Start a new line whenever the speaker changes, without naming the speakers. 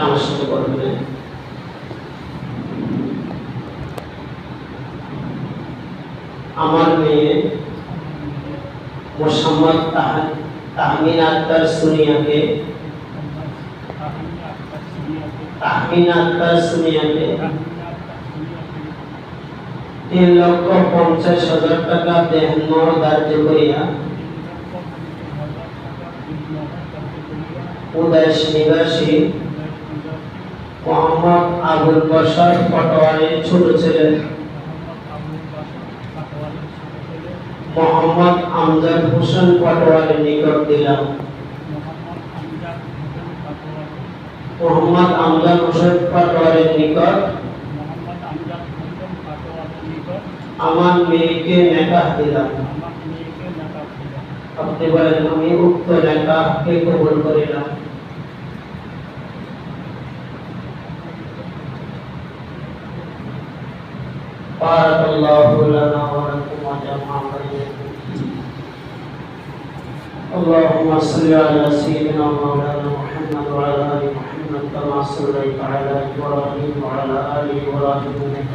আমার সাথে করবেন আমার মেয়ে মোসাম্মদ তাহ- তাহমিন আক্তার সুনিয়াকে তাহমিন আক্তার সুনিয়াকে তিন লক্ষ পঞ্চাশ হাজার টাকা দেহন ধার্য করিয়া উদয় নিবাসী মোহাম্মদ আবুল বসার পটোয়ারির ছোট ছেলে। মোহাম্মদ আমজাদ হোসেন পটোয়ারির নিকট দিলাম। মোহাম্মদ আমজাদ হোসেন পটোয়ারির নিকট। আমার মেয়েকে নেকাহ দিলাম। আপনি বলেন, আমি উক্ত নেকাহকে কবুল করিলাম। بارك الله لنا ولكم وجمع بينكم اللهم صل على سيدنا مولانا محمد وعلى ال محمد كما صليت على ابراهيم وعلى ال ابراهيم انك